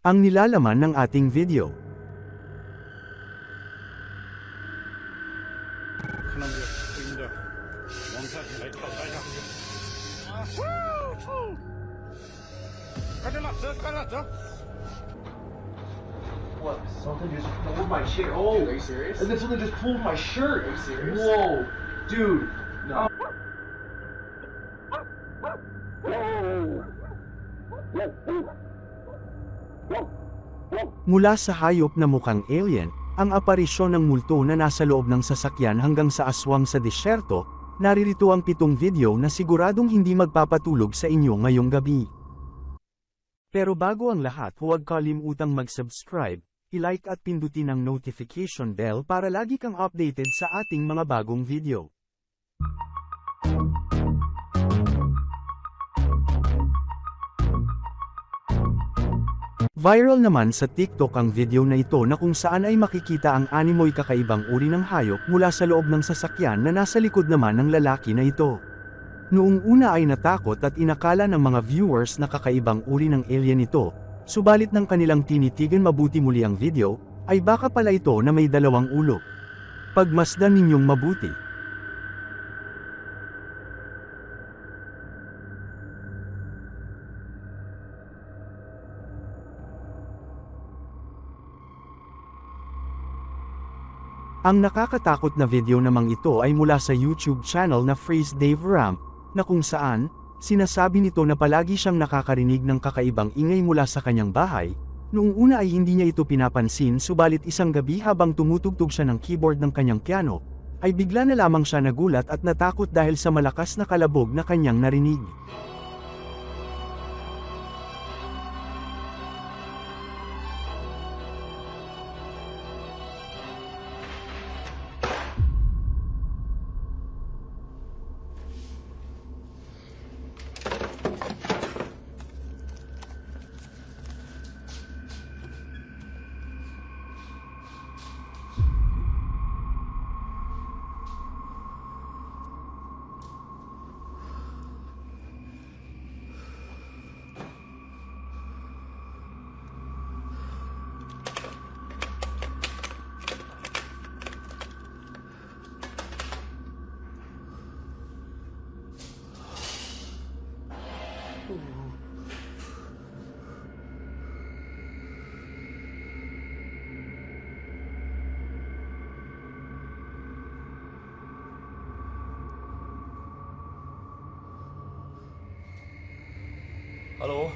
Ang nilalaman ng ating video. What? Something just pulled my shit. Oh, are you serious? And then something just pulled my shirt. Are you serious? Whoa, dude. No. Mula sa hayop na mukhang alien, ang aparisyon ng multo na nasa loob ng sasakyan hanggang sa aswang sa disyerto, naririto ang pitong video na siguradong hindi magpapatulog sa inyo ngayong gabi. Pero bago ang lahat huwag kalimutang mag-subscribe, i-like at pindutin ang notification bell para lagi kang updated sa ating mga bagong video. Viral naman sa TikTok ang video na ito na kung saan ay makikita ang animoy kakaibang uri ng hayop mula sa loob ng sasakyan na nasa likod naman ng lalaki na ito. Noong una ay natakot at inakala ng mga viewers na kakaibang uri ng alien ito, subalit ng kanilang tinitigan mabuti muli ang video, ay baka pala ito na may dalawang ulo. Pagmasdan ninyong mabuti. Ang nakakatakot na video namang ito ay mula sa YouTube channel na Freeze Dave Ramp, na kung saan, sinasabi nito na palagi siyang nakakarinig ng kakaibang ingay mula sa kanyang bahay, noong una ay hindi niya ito pinapansin subalit isang gabi habang tumutugtog siya ng keyboard ng kanyang piano, ay bigla na lamang siya nagulat at natakot dahil sa malakas na kalabog na kanyang narinig. Hello.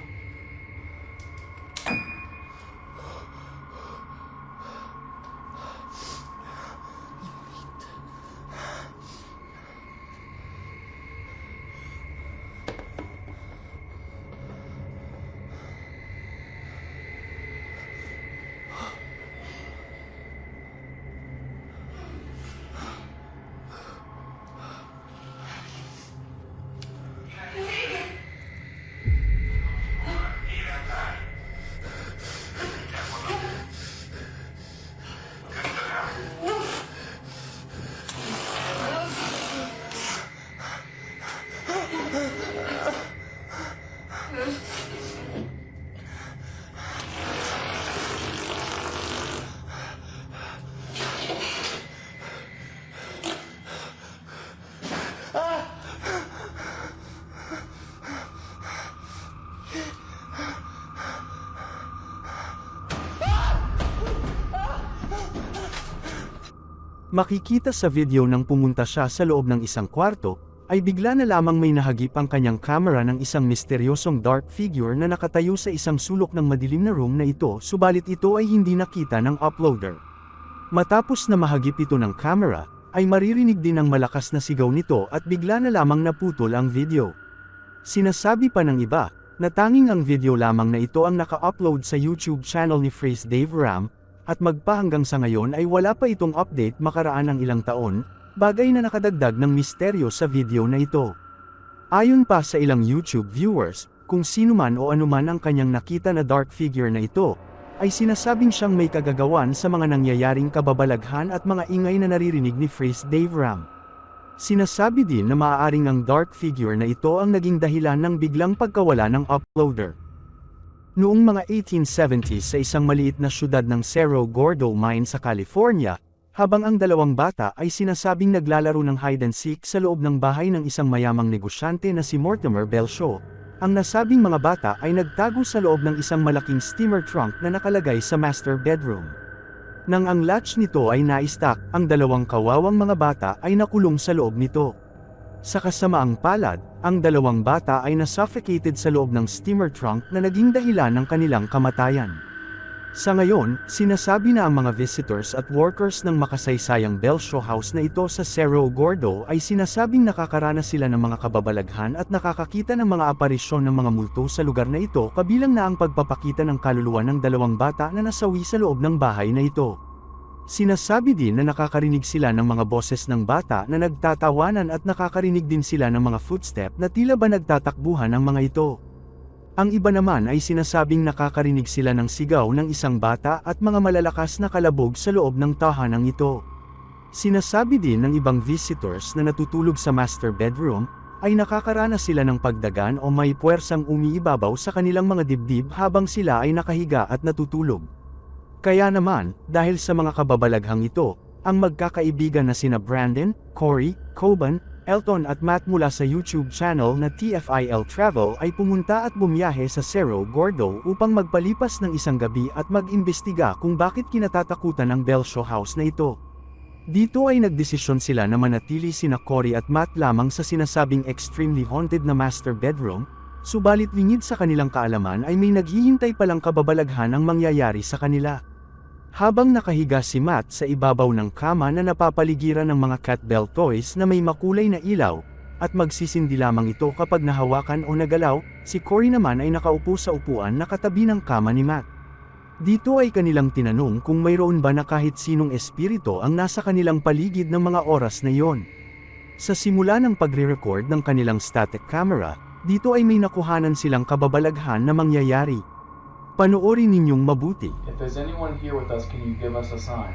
Makikita sa video nang pumunta siya sa loob ng isang kwarto, ay bigla na lamang may nahagip ang kanyang camera ng isang misteryosong dark figure na nakatayo sa isang sulok ng madilim na room na ito subalit ito ay hindi nakita ng uploader. Matapos na mahagip ito ng camera, ay maririnig din ang malakas na sigaw nito at bigla na lamang naputol ang video. Sinasabi pa ng iba, na tanging ang video lamang na ito ang naka-upload sa YouTube channel ni Freeze Dave Ram, at magpa hanggang sa ngayon ay wala pa itong update makaraan ng ilang taon, bagay na nakadagdag ng misteryo sa video na ito. Ayon pa sa ilang YouTube viewers, kung sino man o anuman ang kanyang nakita na dark figure na ito, ay sinasabing siyang may kagagawan sa mga nangyayaring kababalaghan at mga ingay na naririnig ni Freeze Dave Ram. Sinasabi din na maaaring ang dark figure na ito ang naging dahilan ng biglang pagkawala ng uploader. Noong mga 1870s sa isang maliit na syudad ng Cerro Gordo Mine sa California, habang ang dalawang bata ay sinasabing naglalaro ng hide and seek sa loob ng bahay ng isang mayamang negosyante na si Mortimer Belshaw, ang nasabing mga bata ay nagtago sa loob ng isang malaking steamer trunk na nakalagay sa master bedroom. Nang ang latch nito ay naistak, ang dalawang kawawang mga bata ay nakulong sa loob nito. Sa kasamaang palad, ang dalawang bata ay nasuffocated sa loob ng steamer trunk na naging dahilan ng kanilang kamatayan. Sa ngayon, sinasabi na ang mga visitors at workers ng makasaysayang Belshaw House na ito sa Cerro Gordo ay sinasabing nakakaranas sila ng mga kababalaghan at nakakakita ng mga aparisyon ng mga multo sa lugar na ito kabilang na ang pagpapakita ng kaluluwa ng dalawang bata na nasawi sa loob ng bahay na ito. Sinasabi din na nakakarinig sila ng mga boses ng bata na nagtatawanan at nakakarinig din sila ng mga footstep na tila ba nagtatakbuhan ang mga ito. Ang iba naman ay sinasabing nakakarinig sila ng sigaw ng isang bata at mga malalakas na kalabog sa loob ng tahanang ito. Sinasabi din ng ibang visitors na natutulog sa master bedroom, ay nakakaranas sila ng pagdagan o may puwersang umiibabaw sa kanilang mga dibdib habang sila ay nakahiga at natutulog. Kaya naman, dahil sa mga kababalaghang ito, ang magkakaibigan na sina Brandon, Corey, Coban, Elton at Matt mula sa YouTube channel na TFIL Travel ay pumunta at bumiyahe sa Cerro Gordo upang magpalipas ng isang gabi at mag-imbestiga kung bakit kinatatakutan ng Belshaw House na ito. Dito ay nagdesisyon sila na manatili sina Corey at Matt lamang sa sinasabing extremely haunted na master bedroom, subalit lingid sa kanilang kaalaman ay may naghihintay palang kababalaghan ang mangyayari sa kanila. Habang nakahiga si Matt sa ibabaw ng kama na napapaligiran ng mga cat bell toys na may makulay na ilaw, at magsisindi lamang ito kapag nahawakan o nagalaw, si Cory naman ay nakaupo sa upuan na katabi ng kama ni Matt. Dito ay kanilang tinanong kung mayroon ba na kahit sinong espiritu ang nasa kanilang paligid ng mga oras na iyon. Sa simula ng pagre-record ng kanilang static camera, dito ay may nakuhanan silang kababalaghan na mangyayari. Panoorin ninyong mabuti. If there's anyone here with us, can you give us a sign?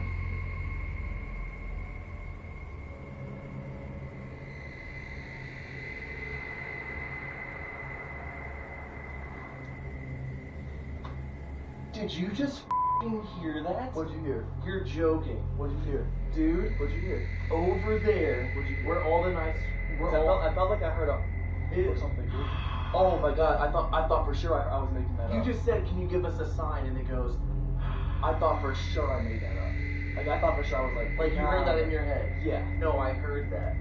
Did you just fing hear that? What'd you hear? You're joking. What'd you hear? Dude, What'd you hear? over there, What'd you hear? where all the nights, we're I felt, I felt like I heard a it, or something, dude. Oh my god, I thought I thought for sure I, I was making that you up. You just said, can you give us a sign? And it goes, I thought for sure I made that up. Like I thought for sure I was like, like you heard that in your head. Yeah. No, I heard that.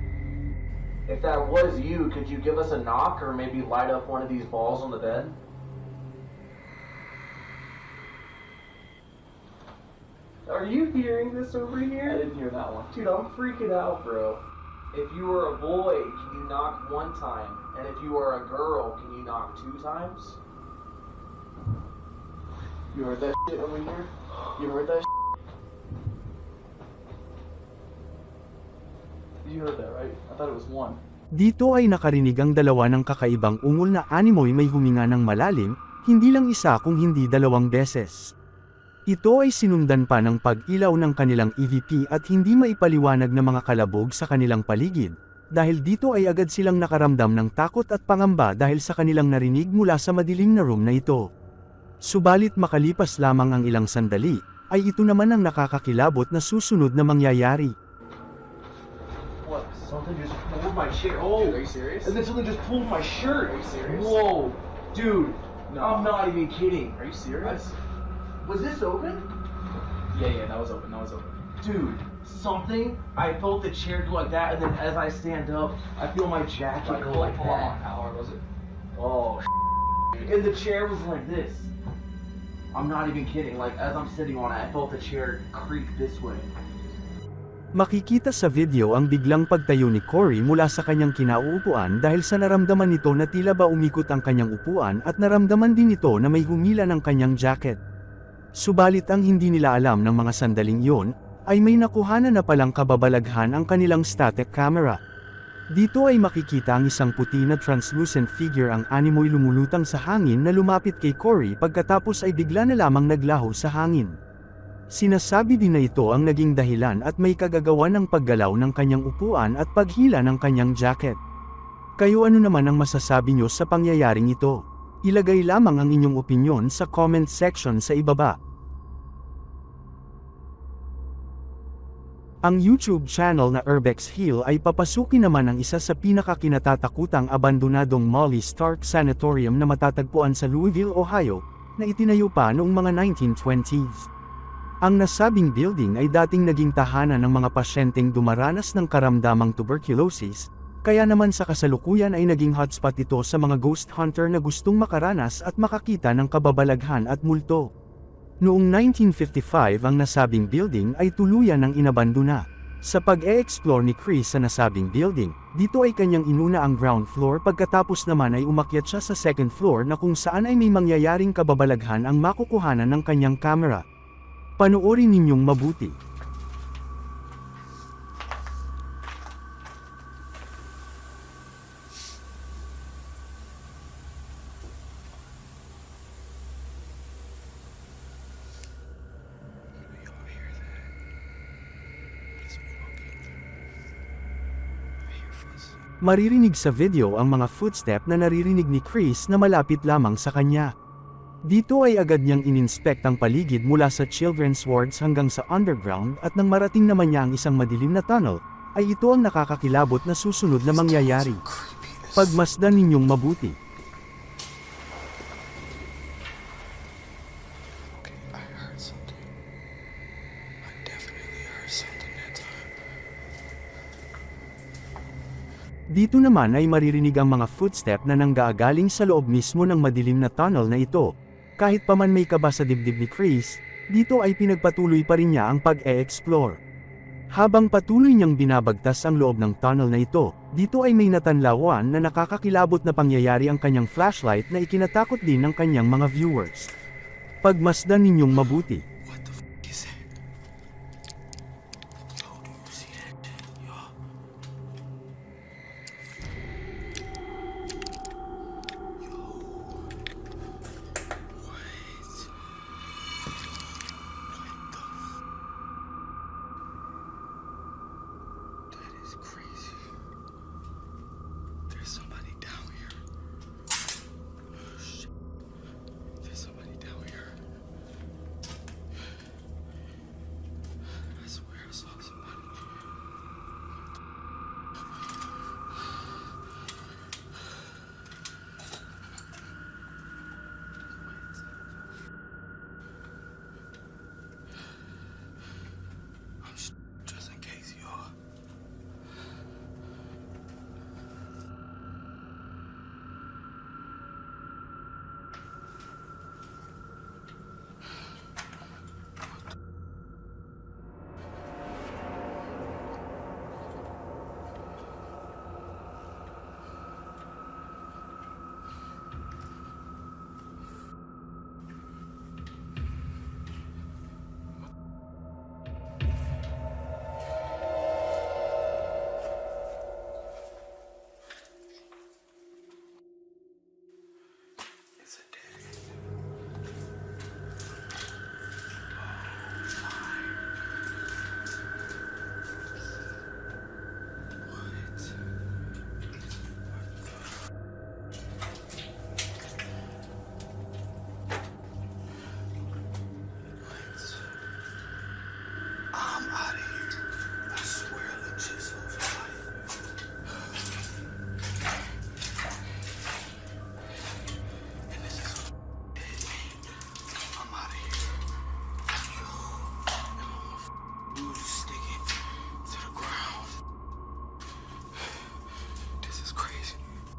If that was you, could you give us a knock or maybe light up one of these balls on the bed? Are you hearing this over here? I didn't hear that one. Dude, I'm freaking out, bro. If you were a boy, can you knock one time? And if you are a girl, can you knock two times? You heard that shit over here? You heard that? Shit? You heard that, right? I thought it was one. Dito ay nakarinig ang dalawa ng kakaibang ungol na animoy may huminga ng malalim, hindi lang isa kung hindi dalawang beses. Ito ay sinundan pa ng pag-ilaw ng kanilang EVP at hindi maipaliwanag na mga kalabog sa kanilang paligid, dahil dito ay agad silang nakaramdam ng takot at pangamba dahil sa kanilang narinig mula sa madilim na room na ito. Subalit makalipas lamang ang ilang sandali, ay ito naman ang nakakakilabot na susunod na mangyayari. What? Something just pulled my chair. Oh! Dude, are you serious? And then something just pulled my shirt. Are you serious? Whoa! Dude, No. I'm not even kidding. Are you serious? Was this open? Yeah, yeah, that was open. That was open. Dude, something. I felt the chair go like that, and then as I stand up, I feel my jacket go like that. How hard was it? Oh, and the chair was like this. I'm not even kidding. Like as I'm sitting on it, I felt the chair creak this way. Makikita sa video ang biglang pagtayo ni Cory mula sa kanyang kinauupuan dahil sa naramdaman nito na tila ba umikot ang kanyang upuan at naramdaman din ito na may humila ng kanyang jacket. Subalit ang hindi nila alam ng mga sandaling iyon, ay may nakuhanan na palang kababalaghan ang kanilang static camera. Dito ay makikita ang isang puti na translucent figure ang animoy lumulutang sa hangin na lumapit kay Cory pagkatapos ay bigla na lamang naglaho sa hangin. Sinasabi din na ito ang naging dahilan at may kagagawa ng paggalaw ng kanyang upuan at paghila ng kanyang jacket. Kayo ano naman ang masasabi nyo sa pangyayaring ito? Ilagay lamang ang inyong opinyon sa comment section sa ibaba. Ang YouTube channel na Urbex Hill ay papasukin naman ang isa sa pinakakinatatakutang abandonadong Molly Stark Sanatorium na matatagpuan sa Louisville, Ohio, na itinayo pa noong mga 1920s. Ang nasabing building ay dating naging tahanan ng mga pasyenteng dumaranas ng karamdamang tuberculosis, kaya naman sa kasalukuyan ay naging hotspot ito sa mga ghost hunter na gustong makaranas at makakita ng kababalaghan at multo. Noong 1955 ang nasabing building ay tuluyan ng inabandona. Sa pag-e-explore ni Chris sa nasabing building, dito ay kanyang inuna ang ground floor pagkatapos naman ay umakyat siya sa second floor na kung saan ay may mangyayaring kababalaghan ang makukuhanan ng kanyang camera. Panoorin ninyong mabuti. Maririnig sa video ang mga footstep na naririnig ni Chris na malapit lamang sa kanya. Dito ay agad niyang ininspect ang paligid mula sa children's wards hanggang sa underground at nang marating naman niya ang isang madilim na tunnel, ay ito ang nakakakilabot na susunod na mangyayari. Pagmasdan ninyong mabuti. I heard something. I definitely heard something that time. Dito naman ay maririnig ang mga footstep na nanggagaling sa loob mismo ng madilim na tunnel na ito. Kahit pa man may kaba sa dibdib ni Chris, dito ay pinagpatuloy pa rin niya ang pag-e-explore. Habang patuloy niyang binabagtas ang loob ng tunnel na ito, dito ay may natanlawan na nakakakilabot na pangyayari ang kanyang flashlight na ikinatakot din ng kanyang mga viewers. Pagmasdan ninyong mabuti.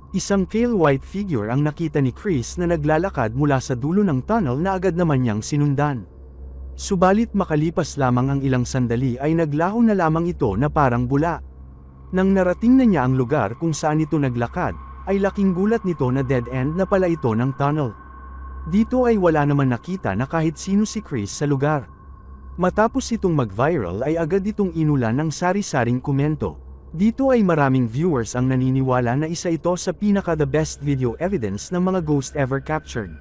Isang pale white figure ang nakita ni Chris na naglalakad mula sa dulo ng tunnel na agad naman niyang sinundan. Subalit makalipas lamang ang ilang sandali ay naglaho na lamang ito na parang bula. Nang narating na niya ang lugar kung saan ito naglakad, ay laking gulat nito na dead end na pala ito ng tunnel. Dito ay wala naman nakita na kahit sino si Chris sa lugar. Matapos itong mag-viral ay agad itong inulan ng sari-saring komento. Dito ay maraming viewers ang naniniwala na isa ito sa pinaka the best video evidence ng mga ghost ever captured.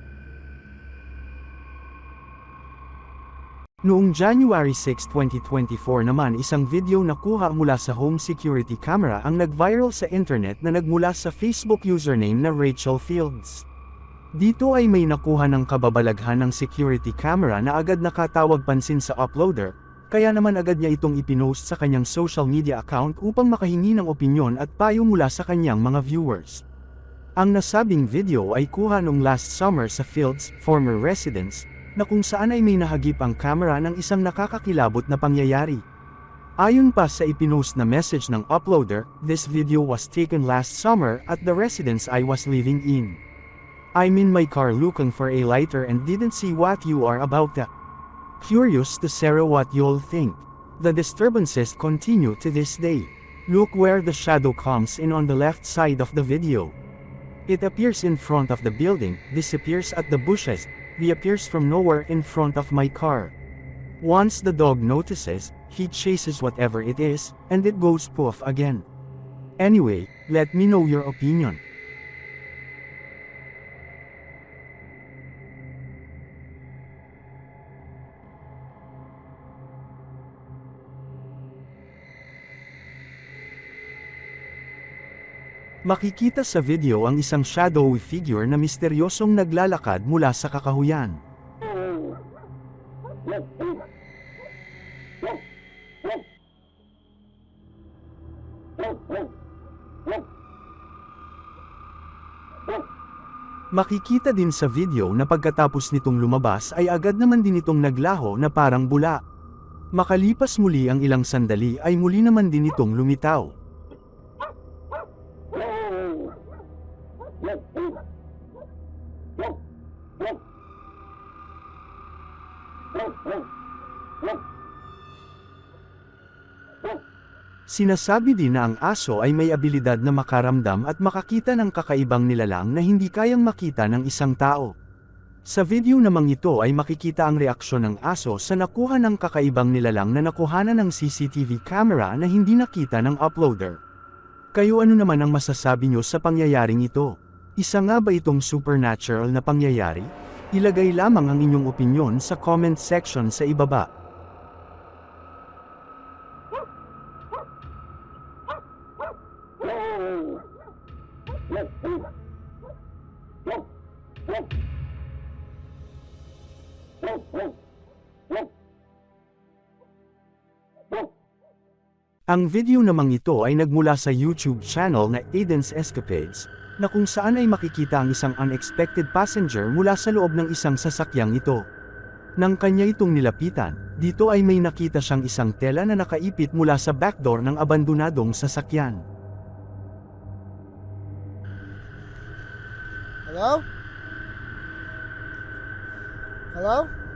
Noong January 6, 2024 naman isang video na kuha mula sa home security camera ang nag-viral sa internet na nagmula sa Facebook username na Rachel Fields. Dito ay may nakuha ng kababalaghan ng security camera na agad nakatawag pansin sa uploader, kaya naman agad niya itong ipinost sa kanyang social media account upang makahingi ng opinyon at payo mula sa kanyang mga viewers. Ang nasabing video ay kuha nung last summer sa Fields, former residence, na kung saan ay may nahagip ang camera ng isang nakakakilabot na pangyayari. Ayon pa sa ipinost na message ng uploader, this video was taken last summer at the residence I was living in. I'm in my car looking for a lighter and didn't see what you are about to. Curious to share what you'll think. The disturbances continue to this day. Look where the shadow comes in on the left side of the video. It appears in front of the building, disappears at the bushes, reappears from nowhere in front of my car. Once the dog notices, he chases whatever it is, and it goes poof again. Anyway, let me know your opinion. Makikita sa video ang isang shadowy figure na misteryosong naglalakad mula sa kakahuyan. Makikita din sa video na pagkatapos nitong lumabas ay agad naman din itong naglaho na parang bula. Makalipas muli ang ilang sandali ay muli naman din itong lumitaw. Sinasabi din na ang aso ay may abilidad na makaramdam at makakita ng kakaibang nilalang na hindi kayang makita ng isang tao. Sa video namang ito ay makikita ang reaksyon ng aso sa nakuha ng kakaibang nilalang na nakuhanan ng CCTV camera na hindi nakita ng uploader. Kayo ano naman ang masasabi nyo sa pangyayaring ito? Isa nga ba itong supernatural na pangyayari? Ilagay lamang ang inyong opinyon sa comment section sa ibaba. Ang video namang ito ay nagmula sa YouTube channel na Aiden's Escapades, na kung saan ay makikita ang isang unexpected passenger mula sa loob ng isang sasakyang ito. Nang kanya itong nilapitan, dito ay may nakita siyang isang tela na nakaipit mula sa backdoor ng abandonadong sasakyan. Hello? Hello?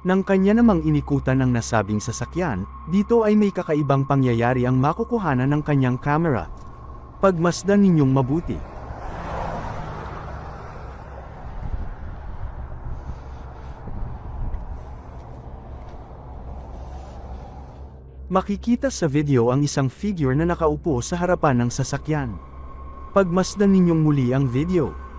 Nang kanya namang inikutan ng nasabing sasakyan, dito ay may kakaibang pangyayari ang makukuhanan ng kanyang camera. Pagmasdan ninyong mabuti. Makikita sa video ang isang figure na nakaupo sa harapan ng sasakyan. Pagmasdan ninyong muli ang video.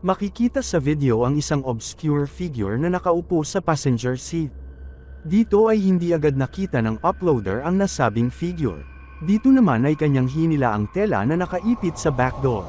Makikita sa video ang isang obscure figure na nakaupo sa passenger seat. Dito ay hindi agad nakita ng uploader ang nasabing figure. Dito naman ay kanyang hinila ang tela na nakaipit sa backdoor.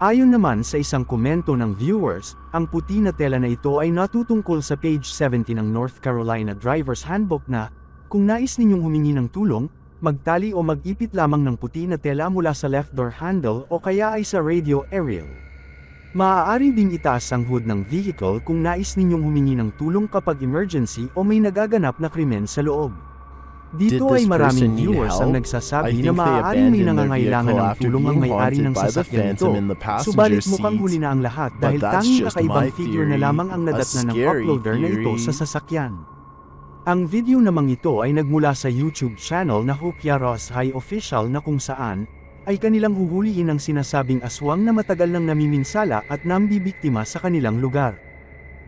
Ayon naman sa isang komento ng viewers, ang puti na tela na ito ay natutungkol sa page 70 ng North Carolina Driver's Handbook na, kung nais ninyong humingi ng tulong, magtali o mag-ipit lamang ng puti na tela mula sa left door handle o kaya ay sa radio aerial. Maaari ding itaas ang hood ng vehicle kung nais ninyong humingi ng tulong kapag emergency o may nagaganap na krimen sa loob. Dito ay maraming viewers ang nagsasabi na maaaring may nangangailangan ng tulong ang may-ari ng sasakyan ito. phantom in the passenger Subalit mukhang huli na ang lahat dahil tanging kakaibang figure na lamang ang nadatna ng uploader na ito sa sasakyan. Ang video namang ito ay nagmula sa YouTube channel na Hukya Ross High Official na kung saan, ay kanilang huhulihin ang sinasabing aswang na matagal nang namiminsala at nambibiktima sa kanilang lugar.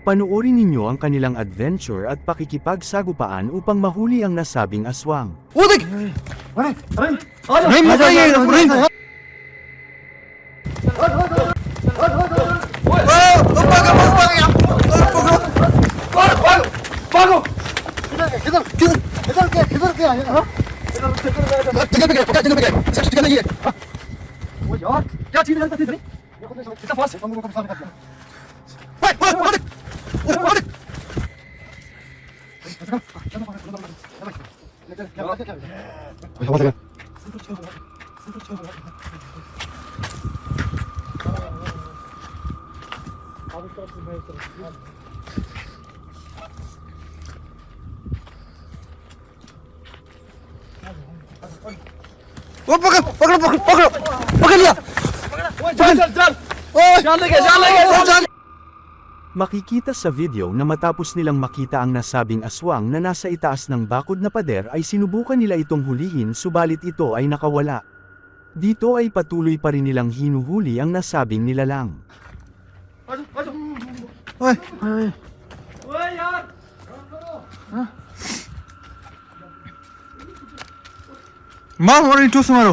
Panuorin ninyo ang kanilang adventure at pakikipagsagupaan upang mahuli ang nasabing aswang. Udik! Rin, matay! Rin! Oh, Abi çok güzel. से वो पकड़ पकड़ो पकड़ पकड़ो पकड़ लिया चल चल चल जान लेके जान लेके जान Makikita sa video na matapos nilang makita ang nasabing aswang na nasa itaas ng bakod na pader ay sinubukan nila itong hulihin subalit ito ay nakawala. Dito ay patuloy pa rin nilang hinuhuli ang nasabing nilalang. ओए मार মারো মারো ইটুস মারো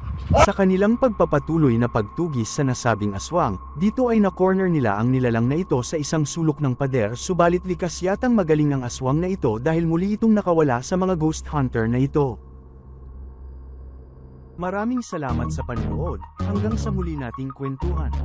Sa kanilang pagpapatuloy na pagtugis sa nasabing aswang, dito ay na-corner nila ang nilalang na ito sa isang sulok ng pader subalit likas yatang magaling ang aswang na ito dahil muli itong nakawala sa mga ghost hunter na ito. Maraming salamat sa panonood, hanggang sa muli nating kwentuhan.